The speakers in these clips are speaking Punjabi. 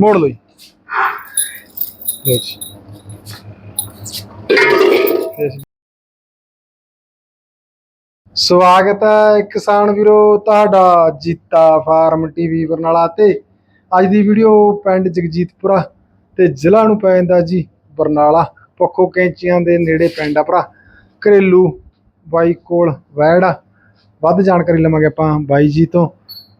ਮੋੜ ਲਓ ਜੀ। ਸਵਾਗਤ ਹੈ ਕਿਸਾਨ ਵੀਰੋ ਤੁਹਾਡਾ ਜੀਤਾ ਫਾਰਮ ਟੀਵੀ ਬਰਨਾਲਾ ਤੇ। ਅੱਜ ਦੀ ਵੀਡੀਓ ਪਿੰਡ ਜਗਜੀਤਪੁਰਾ ਤੇ ਜ਼ਿਲ੍ਹਾ ਨੂੰ ਪੈ ਜਾਂਦਾ ਜੀ ਬਰਨਾਲਾ। ਪੱਖੋ ਕੈਂਚੀਆਂ ਦੇ ਨੇੜੇ ਪਿੰਡ ਆ ਭਰਾ। ਘਰੇਲੂ ਬਾਈ ਕੋਲ ਵੈੜ ਵੱਧ ਜਾਣਕਾਰੀ ਲਵਾਂਗੇ ਆਪਾਂ ਬਾਈ ਜੀ ਤੋਂ।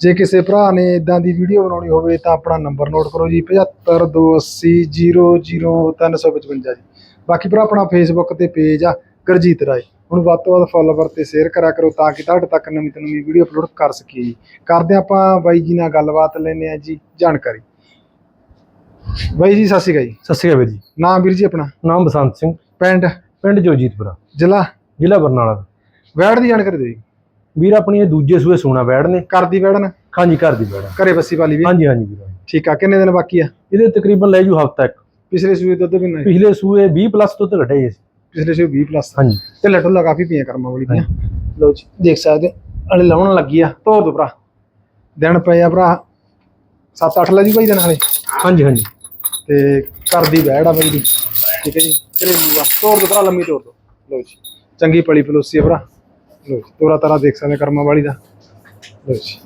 ਜੇ ਕਿਸੇ ਭਰਾ ਨੇ ਇਦਾਂ ਦੀ ਵੀਡੀਓ ਬਣਾਉਣੀ ਹੋਵੇ ਤਾਂ ਆਪਣਾ ਨੰਬਰ ਨੋਟ ਕਰੋ ਜੀ 7528000355 ਜੀ। ਬਾਕੀ ਭਰਾ ਆਪਣਾ ਫੇਸਬੁੱਕ ਤੇ ਪੇਜ ਆ ਗੁਰਜੀਤ ਰਾਏ। ਹੁਣ ਵੱਧ ਤੋਂ ਵੱਧ ਫਾਲੋਵਰ ਤੇ ਸ਼ੇਅਰ ਕਰਿਆ ਕਰੋ ਤਾਂ ਕਿ ਤੁਹਾਡੇ ਤੱਕ ਨਵੀਂ ਤੋਂ ਨਵੀਂ ਵੀਡੀਓ ਅਪਲੋਡ ਕਰ ਸਕੀਏ ਜੀ। ਕਰਦੇ ਆਪਾਂ ਬਾਈ ਜੀ ਨਾਲ ਗੱਲਬਾਤ ਲੈਨੇ ਆ ਜੀ ਜਾਣਕਾਰੀ। ਬਾਈ ਜੀ ਸਤਿ ਸ਼੍ਰੀ ਅਕਾਲ ਜੀ। ਸਤਿ ਸ਼੍ਰੀ ਅਕਾਲ ਜੀ। ਨਾਮ ਵੀਰ ਜੀ ਆਪਣਾ? ਨਾਮ ਬਸੰਤ ਸਿੰਘ। ਪਿੰਡ? ਪਿੰਡ ਜੋਜੀਤਪੁਰਾ। ਜ਼ਿਲ੍ਹਾ? ਜ਼ਿਲ੍ਹਾ ਬਰਨਾਲਾ। ਵੈੜ ਦੀ ਜਾਣਕਾਰੀ ਦਿਓ ਜੀ। ਵੀਰ ਆਪਣੀ ਇਹ ਦੂਜੇ ਸੂਏ ਸੋਨਾ ਬੈੜ ਨੇ। ਕਰਦੀ ਵੈੜਨ ਹਾਂਜੀ ਘਰ ਦੀ ਬੈੜ ਆ। ਘਰੇ ਬੱਸੀ ਵਾਲੀ ਵੀ? ਹਾਂਜੀ ਹਾਂਜੀ ਵੀਰ ਠੀਕ ਆ ਕਿੰਨੇ ਦਿਨ ਬਾਕੀ ਆ? ਇਹਦੇ ਤਕਰੀਬਨ ਲੈ ਜੂ ਹਫਤਾ ਇੱਕ। ਪਿਛਲੇ ਸੂਏ ਦੁੱਧ ਵੀ ਨਹੀਂ। ਪਿਛਲੇ ਸੂਏ 20 ਪਲੱਸ ਤੋਂ ਤੇ ਘਟੇ ਸੀ। ਪਿਛਲੇ ਸੂਏ 20 ਪਲੱਸ। ਹਾਂਜੀ। ਤੇ ਲੱਟੂਲਾ ਕਾਫੀ ਪੀਆਂ ਕਰਮਾਂ ਵਾਲੀ ਦੀਆਂ। ਲਓ ਜੀ ਦੇਖ ਸਕਦੇ ਅਲੇ ਲਾਉਣ ਲੱਗੀ ਆ। ਤੋਰ ਦੋ ਭਰਾ। ਦਿਨ ਪਏ ਆ ਭਰਾ 7-8 ਲੈ ਜੀ ਭਾਈ ਦਿਨ ਹਲੇ ਹਾਂਜੀ ਹਾਂਜੀ। ਤੇ ਕਰਦੀ ਬੈੜ ਆ ਬਾਈ ਦੀ। ਠੀਕ ਹੈ ਜੀ ਘਰੇਲੂ ਆ। ਤੋਰ ਦੋ ਭਰਾ ਲੰਮੀ ਤੋਰ ਦੋ। ਲਓ ਜੀ ਚੰਗੀ ਪਲੀ ਪਲੋਸੀ ਆ ਭਰਾ। ਲਓ ਜੀ ਤੋਰਾ ਤਾਰਾ ਦੇਖ ਸਕਦੇ ਕਰਮਾਂ ਵਾਲੀ ਦਾ। ਲਓ ਜੀ।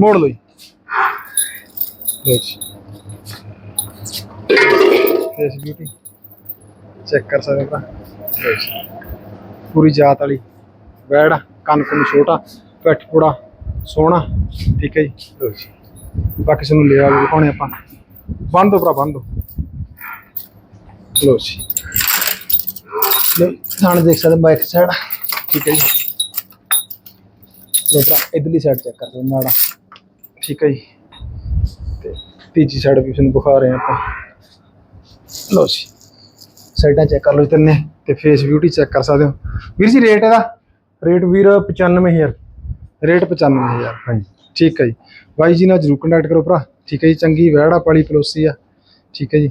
ਮੋੜ ਲਓ ਜੀ। ਲਓ ਜੀ। ਫੇਸ ਬਿਊਟੀ ਚੈੱਕ ਕਰ ਸਕਦੇ ਹੋ ਭਰਾ। ਜੀ। ਪੂਰੀ ਜਾਤ ਵਾਲੀ। ਵੈੜ, ਕੰਨ ਕੁੰਨ ਛੋਟਾ, ਪਿੱਠ ਪੂੜਾ ਸੋਹਣਾ। ਠੀਕ ਹੈ ਜੀ। ਲਓ ਜੀ। ਬਾਕੀ ਸਾਨੂੰ ਲਿਆ ਵੀ ਦਿਖਾਉਣੇ ਆਪਾਂ। ਬੰਦ ਦੋ ਭਰਾ, ਬੰਦ ਦੋ ਲਓ ਜੀ। ਲਓ ਥਾਣ ਦੇਖ ਸਕਦੇ ਬੈਕ ਸਾਈਡ ਠੀਕ ਹੈ ਜੀ। ਲਓ ਭਰਾ ਇਧਰਲੀ ਸਾਈਡ ਚੈੱਕ ਕਰ ਲਓ ਨਾੜਾ ਠੀਕ ਹੈ ਜੀ। ਤੇ ਤੀਜੀ ਸਾਈਡ ਵੀ ਤੁਹਾਨੂੰ ਦਿਖਾ ਰਹੇ ਆਪਾਂ। ਲਓ ਜੀ। ਸਾਈਡਾਂ ਚੈੱਕ ਕਰ ਲਓ ਜੀ ਤਿੰਨੇ ਤੇ ਫੇਸ ਬਿਊਟੀ ਚੈੱਕ ਕਰ ਸਕਦੇ ਹੋ। ਵੀਰ ਜੀ ਰੇਟ ਇਹਦਾ? ਰੇਟ ਵੀਰ 95000 ਰੇਟ 95000 ਹਾਂਜੀ। ਠੀਕ ਹੈ ਜੀ। ਬਾਈ ਜੀ ਨਾਲ ਜਰੂਰ ਕੰਟੈਕਟ ਕਰੋ ਭਰਾ। ਠੀਕ ਹੈ ਜੀ ਚੰਗੀ ਵਹਿੜਾ ਪਾਲੀ ਪਲੋਸੀ ਆ। ਠੀਕ ਹੈ ਜੀ।